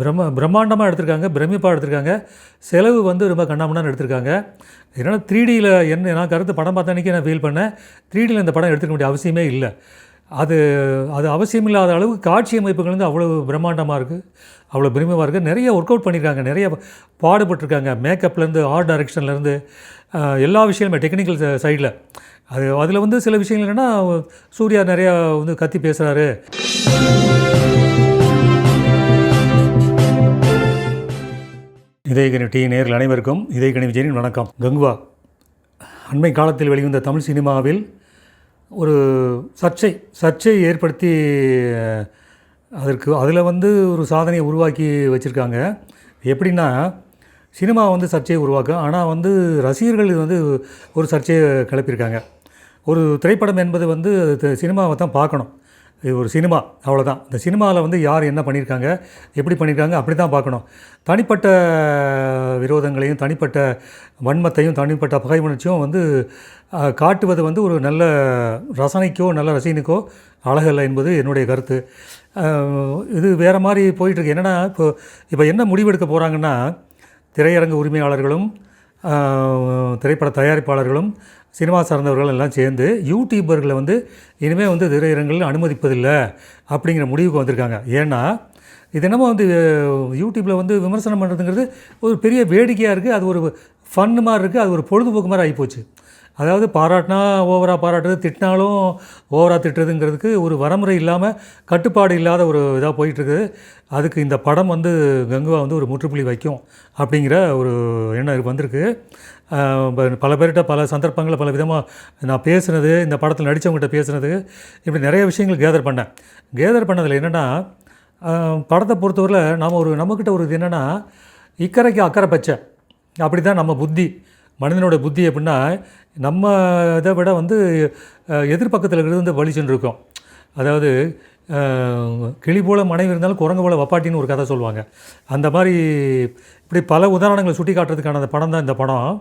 பிரம்ம பிரம்மாண்டமாக எடுத்திருக்காங்க பிரமிப்பாக எடுத்திருக்காங்க. செலவு வந்து ரொம்ப கண்ணாமண்ணான்னு எடுத்திருக்காங்க. இதனால் த்ரீ டியில் என்ன நான் கருத்து படம் பார்த்த அன்றைக்கி நான் ஃபீல் பண்ணேன். த்ரீ டியில் இந்த படம் எடுத்துக்க வேண்டிய அவசியமே இல்லை. அது அது அவசியம் இல்லாத அளவுக்கு காட்சி அமைப்புகள் வந்து அவ்வளோ பிரம்மாண்டமாக இருக்குது அவ்வளோ பிரமிப்பாக இருக்குது நிறைய ஒர்க் அவுட் பண்ணியிருக்காங்க நிறைய பாடுபட்டிருக்காங்க. மேக்கப்லேருந்து ஆர்ட் டைரக்ஷன்லேருந்து எல்லா விஷயமுமே டெக்னிக்கல் சைடில் அது அதில் வந்து சில விஷயங்கள் என்னென்னா சூர்யா நிறையா வந்து கத்தி பேசுகிறாரு இதயகனி டி நேரில் அனைவருக்கும் இதயகனி விஜயனின் வணக்கம். கங்குவா அண்மை காலத்தில் வெளிவந்த தமிழ் சினிமாவில் ஒரு சர்ச்சை சர்ச்சை ஏற்படுத்தி அதற்கு அதில் வந்து ஒரு சாதனையை உருவாக்கி வச்சுருக்காங்க. எப்படின்னா சினிமா வந்து சர்ச்சையை உருவாக்கும் ஆனால் வந்து ரசிகர்கள் இது வந்து ஒரு சர்ச்சையை கிளப்பியிருக்காங்க. ஒரு திரைப்படம் என்பது வந்து சினிமாவை தான் பார்க்கணும். இது ஒரு சினிமா அவ்வளோதான் இந்த சினிமாவில் வந்து யார் என்ன பண்ணியிருக்காங்க எப்படி பண்ணியிருக்காங்க அப்படி தான் பார்க்கணும். தனிப்பட்ட விரோதங்களையும் தனிப்பட்ட வன்மத்தையும் தனிப்பட்ட பகை உணர்ச்சியும் வந்து காட்டுவது வந்து ஒரு நல்ல ரசனைக்கோ நல்ல ரசிகனுக்கோ அழகல்ல என்பது என்னுடைய கருத்து. இது வேறு மாதிரி போயிட்டுருக்கு. என்னென்னா இப்போ இப்போ என்ன முடிவெடுக்க போகிறாங்கன்னா திரையரங்கு உரிமையாளர்களும் திரைப்பட தயாரிப்பாளர்களும் சினிமா சார்ந்தவர்கள் எல்லாம் சேர்ந்து யூடியூபர்களை வந்து இனிமேல் வந்து திரையரங்கில் அனுமதிப்பதில்லை அப்படிங்கிற முடிவுக்கு வந்திருக்காங்க. ஏன்னா இது என்னமோ வந்து யூடியூப்பில் வந்து விமர்சனம் பண்ணுறதுங்கிறது ஒரு பெரிய வேடிக்கையாக இருக்குது அது ஒரு ஃபன்னு மாதிரி இருக்குது அது ஒரு பொழுதுபோக்கு மாதிரி ஆகிப்போச்சு அதாவது பாராட்டினா ஓவராக பாராட்டுறது திட்டினாலும் ஓவராக திட்டுறதுங்கிறதுக்கு ஒரு வரமுறை இல்லாமல் கட்டுப்பாடு இல்லாத ஒரு இதாக போயிட்டுருக்குது. அதுக்கு இந்த படம் வந்து கங்குவா வந்து ஒரு முற்றுப்புள்ளி வைக்கும் அப்படிங்கிற ஒரு எண்ணம் வந்திருக்கு. ப- பல பேர்கிட்ட பல சந்தர்ப்பங்களில் பல விதமாக நான் பேசுனது இந்த படத்தில் நடித்தவங்ககிட்ட பேசுனது இப்படி நிறைய விஷயங்கள் கேதர் பண்ணேன். கேதர் பண்ணதில் என்னென்னா படத்தை பொறுத்தவரையில் நாம் ஒரு நம்மக்கிட்ட ஒரு இது என்னென்னா இக்கரைக்கு அக்கறை பச்சை. அப்படி தான் நம்ம புத்தி. மனிதனோட புத்தி எப்படின்னா நம்ம இதை விட வந்து எதிர்பக்கத்தில் இருக்கிறது வந்து வழி சென்றிருக்கோம். அதாவது கிளி போல மனைவி இருந்தாலும் குரங்கு போல வப்பாட்டின்னு ஒரு கதை சொல்லுவாங்க. அந்த மாதிரி இப்படி பல உதாரணங்களை சுட்டி காட்டுறதுக்கான அந்த படம் தான் இந்த படம்.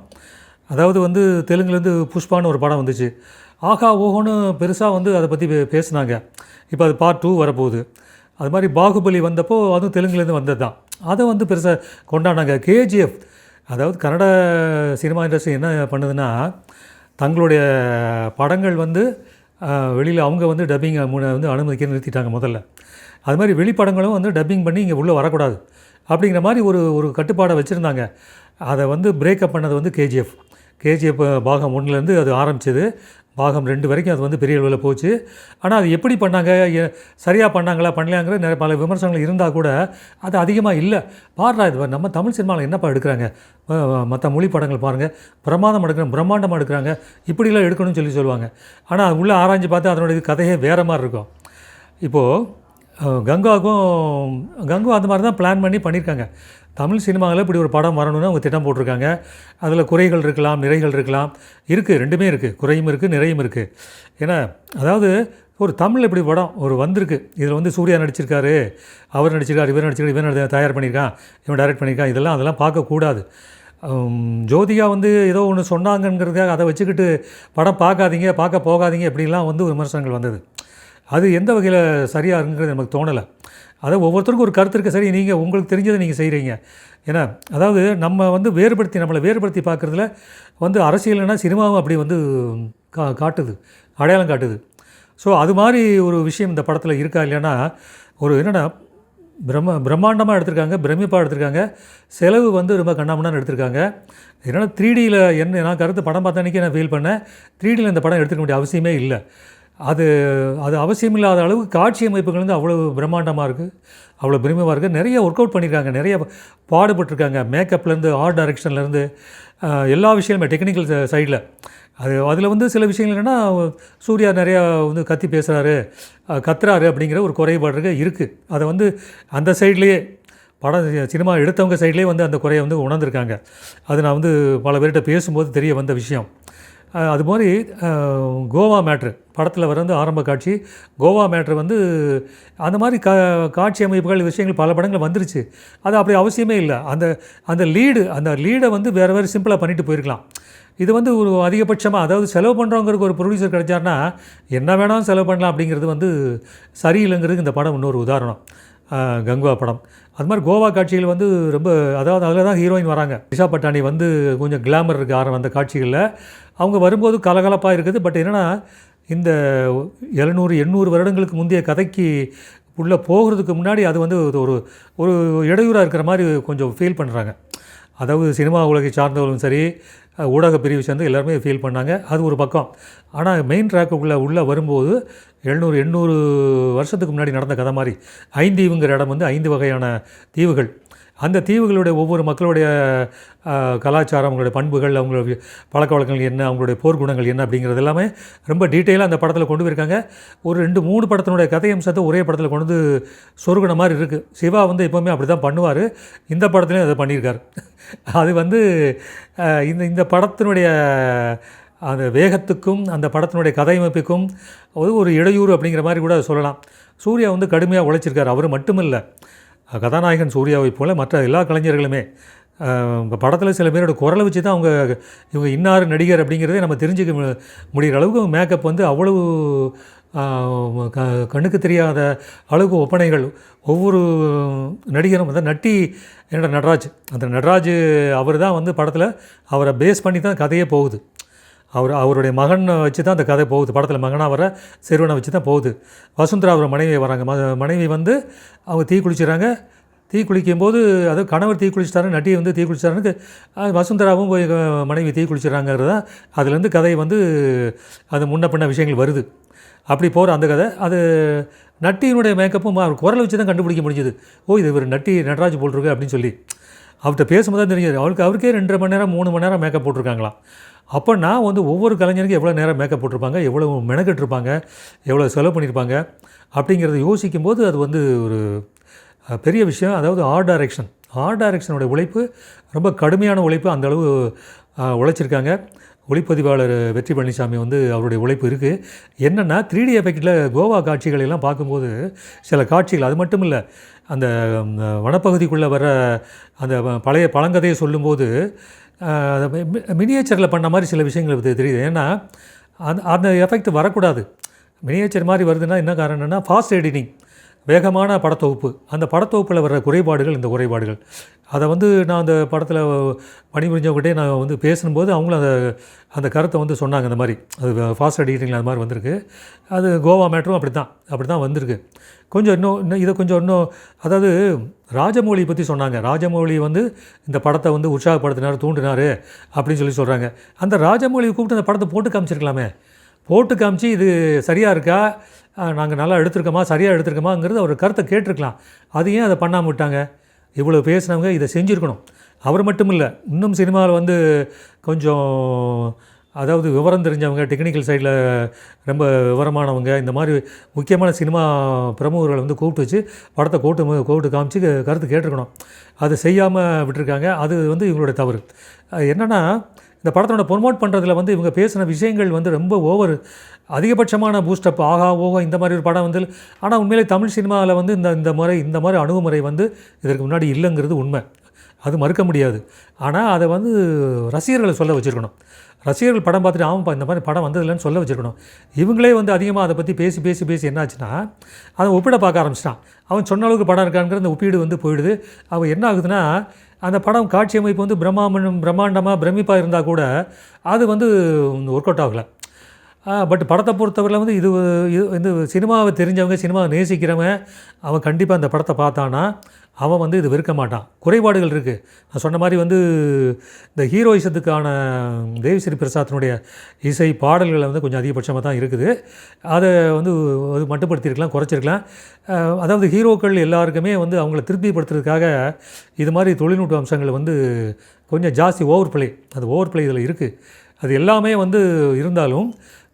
அதாவது வந்து தெலுங்குலேருந்து புஷ்பான்னு ஒரு படம் வந்துச்சு. ஆஹா ஓஹோன்னு பெருசாக வந்து அதை பற்றி பேசினாங்க. இப்போ அது பார்ட் டூ வரப்போகுது. அது மாதிரி பாகுபலி வந்தப்போ அதுவும் தெலுங்குலேருந்து வந்தது தான் அதை வந்து பெருசாக கொண்டாடினாங்க. கேஜிஎஃப் அதாவது கன்னட சினிமா இண்டஸ்ட்ரி என்ன பண்ணுதுன்னா தங்களுடைய படங்கள் வந்து வெளியில் அவங்க வந்து டப்பிங் வந்து அனுமதிக்க நிறுத்திட்டாங்க முதல்ல. அது மாதிரி வெளிப்படங்களும் வந்து டப்பிங் பண்ணி இங்கே உள்ளே வரக்கூடாது. அப்படிங்கிற மாதிரி ஒரு ஒரு கட்டுப்பாடை வச்சுருந்தாங்க. அதை வந்து பிரேக்கப் பண்ணது வந்து கேஜிஎஃப் கேஜிஎஃப் பாகம் ஒன்றுலேருந்து அது ஆரம்பிச்சது. பாகம் ரெண்டு வரைக்கும் அது வந்து பெரிய அளவில் போச்சு. ஆனால் அது எப்படி பண்ணாங்க? சரியாக பண்ணாங்களா? பண்ணலையாங்கிற நிறைய பல விமர்சனங்கள் இருந்தால் கூட அது அதிகமாக இல்லை. பாடுறா இது நம்ம தமிழ் சினிமாவில் என்னப்பா எடுக்கிறாங்க? மற்ற மொழி படங்கள் பாருங்கள் பிரமாதம் எடுக்கிறாங்க பிரம்மாண்டமாக எடுக்கிறாங்க. இப்படிலாம் எடுக்கணும்னு சொல்லி சொல்லுவாங்க. ஆனால் அது உள்ளே ஆராய்ஞ்சு பார்த்து அதனுடைய கதையே வேறு மாதிரி இருக்கும். இப்போது கங்காவுக்கும் கங்கா அந்த மாதிரி தான் பிளான் பண்ணி பண்ணியிருக்காங்க தமிழ் சினிமாவில் இப்படி ஒரு படம் வரணும்னு அவங்க திட்டம் போட்டிருக்காங்க. அதில் குறைகள் இருக்கலாம் நிறைகள் இருக்கலாம். இருக்குது ரெண்டுமே இருக்குது குறையும் இருக்குது நிறையும் இருக்குது ஏன்னா அதாவது ஒரு தமிழ் இப்படி படம் ஒரு வந்திருக்கு. இதில் வந்து சூர்யா நடிச்சிருக்காரு அவர் நடிச்சிருக்காரு இவர் நடிச்சிருக்காரு இவன் தயார் பண்ணியிருக்கான் இவன் டைரக்ட் பண்ணியிருக்கான். இதெல்லாம் அதெல்லாம் பார்க்கக்கூடாது ஜோதிகா வந்து ஏதோ ஒன்று சொன்னாங்கங்கிறதுக்காக அதை வச்சுக்கிட்டு படம் பார்க்காதீங்க பார்க்க போகாதீங்க இப்படிலாம் வந்து விமர்சனங்கள் வந்தது. அது எந்த வகையில் சரியாக இருக்குங்கிறது நமக்கு தோணலை. அதை ஒவ்வொருத்தருக்கும் ஒரு கருத்து இருக்க. சரி நீங்கள் உங்களுக்கு தெரிஞ்சதை நீங்கள் செய்கிறீங்க ஏன்னா அதாவது நம்ம வந்து வேறுபடுத்தி நம்மளை வேறுபடுத்தி பார்க்குறதுல வந்து அரசியல்னா சினிமாவும் அப்படி வந்து கா காட்டுது. அடையாளம் காட்டுது. ஸோ அது மாதிரி ஒரு விஷயம் இந்த படத்தில் இருக்கா இல்லைன்னா ஒரு என்னென்னா பிரம்ம பிரம்மாண்டமாக எடுத்திருக்காங்க பிரமிப்பாக எடுத்திருக்காங்க. செலவு வந்து ரொம்ப கண்ணாமண்ணான்னு எடுத்திருக்காங்க. என்னென்னா த்ரீடியில் என்ன நான் கருத்து படம் பார்த்த அன்றைக்கி நான் ஃபீல் பண்ணேன். த்ரீ டியில் இந்த படம் எடுத்துக்க வேண்டிய அவசியமே இல்லை. அது அது அவசியமில்லாத அளவுக்கு காட்சி அமைப்புகள் வந்து அவ்வளோ பிரம்மாண்டமாக இருக்குது அவ்வளோ பிரமிப்பாக இருக்குது நிறைய ஒர்க் அவுட் பண்ணியிருக்காங்க நிறைய பாடுபட்டிருக்காங்க. மேக்கப்லேருந்து ஆர்ட் டைரக்ஷன்லேருந்து எல்லா விஷயமுமே டெக்னிக்கல் சைடில் அது அதில் வந்து சில விஷயங்கள் என்னென்னா சூர்யா நிறையா வந்து கத்தி பேசுகிறாரு கத்துறாரு அப்படிங்கிற ஒரு குறைபாடு இருக்குது அதை வந்து அந்த சைட்லேயே படம் சினிமா எடுத்தவங்க சைட்லேயே வந்து அந்த குறையை வந்து உணர்ந்திருக்காங்க. அது நான் வந்து பல பேர்கிட்ட பேசும்போது தெரிய வந்த விஷயம். அது மாதிரி கோவா மேட்ரு. படத்தில் வர வந்து ஆரம்ப காட்சி கோவா மேட்ரு வந்து அந்த மாதிரி கா காட்சி அமைப்புகள் விஷயங்கள் பல படங்கள் வந்துருச்சு. அது அப்படி அவசியமே இல்லை. அந்த அந்த லீடு அந்த லீடை வந்து வேறு வேறு சிம்பிளாக பண்ணிட்டு போயிருக்கலாம். இது வந்து ஒரு அதிகபட்சமாக அதாவது செலவு பண்ணுறவங்களுக்கு ஒரு ப்ரொடியூசர் கிடைச்சாருன்னா என்ன வேணாலும் செலவு பண்ணலாம் அப்படிங்கிறது வந்து சரியில்லைங்கிறதுக்கு இந்த படம் இன்னொரு உதாரணம். கங்குவா படம். அது மாதிரி கோவா காட்சிகள் வந்து ரொம்ப அதாவது அதில் தான் ஹீரோயின் வராங்க. திஷா பட்டாணி வந்து கொஞ்சம் கிளாமர் இருக்க ஆரம்ப அந்த காட்சிகளில் அவங்க வரும்போது கலகலப்பாக இருக்குது. பட் என்னென்னா இந்த எழுநூறு எண்ணூறு வருடங்களுக்கு முந்தைய கதைக்கு உள்ளே போகிறதுக்கு முன்னாடி அது வந்து ஒரு ஒரு இடையூறாக இருக்கிற மாதிரி கொஞ்சம் ஃபீல் பண்ணுறாங்க அதாவது சினிமா உலகை சார்ந்தவர்களும் சரி ஊடக பிரிவு சேர்ந்து எல்லாருமே ஃபீல் பண்ணாங்க. அது ஒரு பக்கம். ஆனால் மெயின் ட்ராக்குள்ளே உள்ளே வரும்போது எழுநூறு எண்ணூறு வருஷத்துக்கு முன்னாடி நடந்த கதை மாதிரி ஐந்தீவுங்கிற இடம் வந்து ஐந்து வகையான தீவுகள். அந்த தீவுகளுடைய ஒவ்வொரு மக்களுடைய கலாச்சாரம் அவங்களுடைய பண்புகள் அவங்களுடைய பழக்க வழக்கங்கள் என்ன அவங்களுடைய போர்க்குணங்கள் என்ன அப்படிங்கிறது எல்லாமே ரொம்ப டீட்டெயிலாக அந்த படத்தில் கொண்டு போயிருக்காங்க. ஒரு ரெண்டு மூணு படத்தினுடைய கதை அம்சத்தை ஒரே படத்தில் கொண்டு வந்து சொருகுன மாதிரி இருக்குது சிவா வந்து எப்போவுமே அப்படி தான் பண்ணுவார். இந்த படத்துலையும் அதை பண்ணியிருக்காரு. அது வந்து இந்த இந்த படத்தினுடைய அந்த வேகத்துக்கும் அந்த படத்தினுடைய கதையமைப்புக்கும் அது ஒரு இடையூறு அப்படிங்கிற மாதிரி கூட சொல்லலாம். சூர்யா வந்து கடுமையாக உழைச்சிருக்காரு. அவர் மட்டுமில்லை. கதாநாயகன் சூர்யாவை போல் மற்ற எல்லா கலைஞர்களுமே இப்போ படத்தில் சில பேரோட குரலை வச்சு தான் அவங்க இவங்க இன்னார் நடிகர் அப்படிங்கிறதே நம்ம தெரிஞ்சுக்க முடிகிற அளவுக்கு மேக்கப் வந்து அவ்வளவு க கண்ணுக்கு தெரியாத அளவுக்கு ஒப்பனைகள் ஒவ்வொரு நடிகரும் வந்து நட்டி என்னோட நடராஜ் அந்த நடராஜ் அவர் தான் வந்து படத்தில் அவரை பேஸ் பண்ணி தான் கதையே போகுது. அவர் அவருடைய மகனை வச்சு தான் அந்த கதை போகுது. படத்தில் மகனாக வர சிறுவனை வச்சு தான் போகுது. வசுந்தரா அவர் மனைவி வராங்க. ம- மனைவி வந்து அவங்க தீ குளிச்சுறாங்க. தீ குளிக்கும்போது அது கணவர் தீ குளிச்சிட்டாரு நட்டி வந்து தீ குளிச்சிட்டாருன்னு வசுந்தராவும் போய் மனைவி தீ குளிச்சிடறாங்கிறது தான் அதுலேருந்து கதை வந்து அது முன்ன பின்ன விஷயங்கள் வருது. அப்படி போகிற அந்த கதை. அது நட்டியினுடைய மேக்கப்பும் அவர் குரலை வச்சு தான் கண்டுபிடிக்க முடிஞ்சுது. ஓ இது ஒரு நட்டி நடராஜ் போட்டிருக்கு அப்படின்னு சொல்லி. அவர்கிட்ட பேசும்போது தான் தெரிஞ்சது அவருக்கு அவருக்கே ரெண்டரை மணி நேரம் மூணு மணி நேரம் மேக்கப் போட்டிருக்காங்களாம். அப்போ நான் வந்து ஒவ்வொரு கலைஞருக்கும் எவ்வளோ நேரம் மேக்கப் போட்டிருப்பாங்க எவ்வளோ மெனக்கெட்டிருப்பாங்க எவ்வளோ செலவு பண்ணியிருப்பாங்க அப்படிங்கிறத யோசிக்கும்போது அது வந்து ஒரு பெரிய விஷயம். அதாவது ஆர்ட் டைரக்ஷன் ஆர்ட் டைரக்ஷனோட உழைப்பு ரொம்ப கடுமையான உழைப்பு அந்தளவு உழைச்சிருக்காங்க. ஒளிப்பதிவாளர் வெற்றி பழனிசாமி வந்து அவருடைய உழைப்பு இருக்குது என்னென்னா த்ரீ டி எஃபெக்டில் கோவா காட்சிகளெல்லாம் பார்க்கும்போது சில காட்சிகள் அது மட்டும் இல்லை அந்த வனப்பகுதிக்குள்ளே வர அந்த வ- பழைய பழங்கதையை சொல்லும்போது மினியேச்சரில் பண்ண மாதிரி சில விஷயங்கள் தெரியுது. ஏன்னா அந்த அந்த எஃபெக்ட் வரக்கூடாது. மினியேச்சர் மாதிரி வருதுன்னா என்ன காரணம்னா ஃபாஸ்ட் எடிட்டிங் வேகமான படத்தொகுப்பு. அந்த படத்தொகுப்பில் வர்ற குறைபாடுகள் இந்த குறைபாடுகள். அதை வந்து நான் அந்த படத்தில் பணிபுரிஞ்சவங்ககிட்டே நான் வந்து பேசும்போது அவங்களும் அந்த அந்த கருத்தை வந்து சொன்னாங்க இந்த மாதிரி. அது ஃபாஸ்ட் எடிட்டிங்கில் அந்த மாதிரி வந்திருக்கு. அது கோவா மேட்டரும் அப்படி தான் அப்படி தான் வந்திருக்கு. கொஞ்சம் இன்னும் இன்னும் இதை கொஞ்சம் இன்னும் அதாவது ராஜமௌழி பற்றி சொன்னாங்க. ராஜமௌழி வந்து இந்த படத்தை வந்து உற்சாகப்படுத்தினார் தூண்டினார் அப்படின்னு சொல்லி சொல்கிறாங்க அந்த ராஜமௌழியை கூப்பிட்டு அந்த படத்தை போட்டு காமிச்சிருக்கலாமே. போட்டு காமிச்சு இது சரியாக இருக்கா? நாங்கள் நல்லா எடுத்திருக்கோமா சரியாக எடுத்திருக்கோமாங்கிறது அவர் கருத்தை கேட்டிருக்கலாம். அது ஏன் அதை பண்ணாமல் விட்டாங்க? இவ்வளோ பேசினவங்க இதை செஞ்சுருக்கணும். அவர் மட்டும் இல்லை இன்னும் சினிமாவில் வந்து கொஞ்சம் அதாவது விவரம் தெரிஞ்சவங்க டெக்னிக்கல் சைடில் ரொம்ப விவரமானவங்க இந்த மாதிரி முக்கியமான சினிமா பிரமுகர்களை வந்து கூப்பிட்டு வச்சு படத்தை கோட்டு கோட்டு காமிச்சு கருத்து கேட்டிருக்கணும். அது செய்யாமல் விட்டுருக்காங்க. அது வந்து இவங்களுடைய தவறு. என்னென்னா இந்த படத்தோட ப்ரொமோட் பண்ணுறதுல வந்து இவங்க பேசின விஷயங்கள் வந்து ரொம்ப ஓவர் அதிகபட்சமான பூஸ்டப் ஆகா ஓகோ இந்த மாதிரி ஒரு படம் வந்து ஆனால் உண்மையிலே தமிழ் சினிமாவில் வந்து இந்த இந்த முறை இந்த மாதிரி அணுகுமுறை வந்து இதற்கு முன்னாடி இல்லைங்கிறது உண்மை. அது மறுக்க முடியாது. ஆனால் அதை வந்து ரசிகர்களை சொல்ல வச்சுருக்கணும். ரசிகர்கள் படம் பார்த்துட்டு ஆமாம்ப்பா இந்த மாதிரி படம் வந்ததில்லைன்னு சொல்ல வச்சுருக்கணும். இவங்களே வந்து அதிகமாக அதை பற்றி பேசி பேசி பேசி என்னாச்சுன்னா அதை ஒப்பிட பார்க்க ஆரம்பிச்சிட்டான். அவன் சொன்ன அளவுக்கு படம் இருக்காங்கிற அந்த ஒப்பீடு வந்து போயிடுது. அவன் என்ன ஆகுதுன்னா அந்த படம் காட்சி அமைப்பு வந்து பிரம்மாண்டம் பிரம்மாண்டமாக பிரமிப்பாக இருந்தால் கூட அது வந்து ஒர்க் அவுட் ஆகலை. பட் படத்தை பொறுத்தவரையில் வந்து இது இது வந்து சினிமாவை தெரிஞ்சவங்க சினிமாவை நேசிக்கிறவன் அவன் கண்டிப்பாக அந்த படத்தை பார்த்தானா? அவன் வந்து இது வெறுக்க மாட்டான். குறைபாடுகள் இருக்குது நான் சொன்ன மாதிரி வந்து இந்த ஹீரோயிசத்துக்கான தேவிஸ்ரீ பிரசாத்தினுடைய இசை பாடல்களை வந்து கொஞ்சம் அதிகபட்சமாக தான் இருக்குது. அதை வந்து அது மட்டுப்படுத்தியிருக்கலாம் குறைச்சிருக்கலாம். அதாவது ஹீரோக்கள் எல்லாருக்குமே வந்து அவங்கள திருப்திப்படுத்துறதுக்காக இது மாதிரி தொழில்நுட்ப அம்சங்கள் வந்து கொஞ்சம் ஜாஸ்தி ஓவர் பிளே அது ஓவர் பிளே இதில் இருக்குது அது எல்லாமே வந்து இருந்தாலும்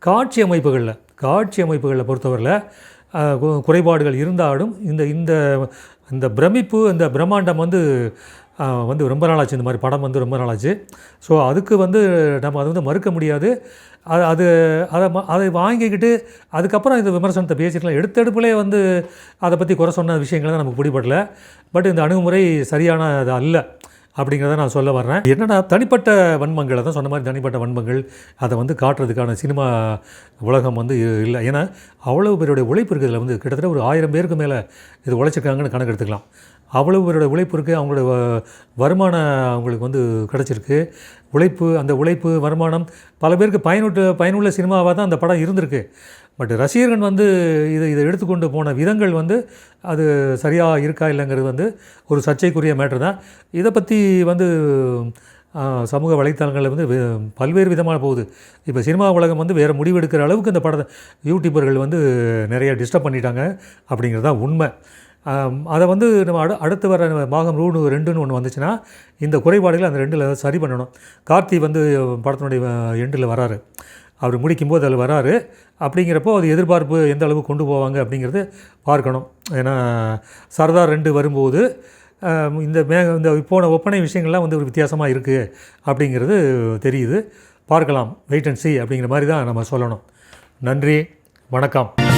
காட்சி அமைப்புகளில் காட்சி அமைப்புகளில் பொறுத்தவரையில் குறைபாடுகள் இருந்தாலும் இந்த இந்த இந்த பிரமிப்பு இந்த பிரம்மாண்டம் வந்து வந்து ரொம்ப நாளாச்சு. இந்த மாதிரி படம் வந்து ரொம்ப நாளாச்சு. ஸோ அதுக்கு வந்து நம்ம அதை வந்து மறுக்க முடியாது. அது அது அதை ம- அதை வாங்கிக்கிட்டு அதுக்கப்புறம் இந்த விமர்சனத்தை பேசிக்கலாம். எடுத்தெடுப்புலே வந்து அதை பற்றி குறை சொன்ன விஷயங்கள் தான் நமக்கு பிடிபடல. பட் இந்த அணுகுமுறை சரியான இதாக அல்ல. அப்படிங்கிறத நான் சொல்ல வர்றேன். என்னென்னா தனிப்பட்ட வன்மங்களை தான் சொன்ன மாதிரி தனிப்பட்ட வன்மங்கள் அதை வந்து காட்டுறதுக்கான சினிமா உலகம் வந்து இல்லை. ஏன்னா அவ்வளோ பேருடைய உழைப்பு இருக்குது இதில் வந்து கிட்டத்தட்ட ஒரு ஆயிரம் பேருக்கு மேலே இது உழைச்சிருக்காங்கன்னு கணக்கு எடுத்துக்கலாம் அவ்வளவு பேரோட உழைப்பு இருக்குது அவங்களோட வருமானம் அவங்களுக்கு வந்து கிடச்சிருக்கு. உழைப்பு அந்த உழைப்பு வருமானம் பல பேருக்கு பயனுட்டு பயனுள்ள சினிமாவாக தான் அந்த படம் இருந்திருக்கு. பட் ரசிகர்கள் வந்து இதை இதை எடுத்துக்கொண்டு போன விதங்கள் வந்து அது சரியாக இருக்கா இல்லைங்கிறது வந்து ஒரு சர்ச்சைக்குரிய மேட்ரு தான். இதை பற்றி வந்து சமூக வலைத்தளங்களில் வந்து பல்வேறு விதமான போகுது. இப்போ சினிமா உலகம் வந்து வேறு முடிவெடுக்கிற அளவுக்கு இந்த படத்தை யூடியூபர்கள் வந்து நிறைய டிஸ்டர்ப் பண்ணிட்டாங்க அப்படிங்கிறது தான் உண்மை. அதை வந்து நம்ம அடு அடுத்து வர பாகம் ரூணு ரெண்டுன்னு ஒன்று வந்துச்சுன்னா இந்த குறைபாடுகளை அந்த ரெண்டில் சரி பண்ணணும். கார்த்தி வந்து படத்தினுடைய எண்டில் வராரு. அவர் முடிக்கும்போது அதில் வராரு. அப்படிங்கிறப்போ அது எதிர்பார்ப்பு எந்த அளவுக்கு கொண்டு போவாங்க அப்படிங்கிறது பார்க்கணும். ஏன்னா சர்தார் ரெண்டு வரும்போது இந்த மே இந்த போன ஒப்பனை விஷயங்கள்லாம் வந்து ஒரு வித்தியாசமாக இருக்குது அப்படிங்கிறது தெரியுது. பார்க்கலாம். வெயிட் அண்ட் சி அப்படிங்கிற மாதிரி தான் நம்ம சொல்லணும். நன்றி. வணக்கம்.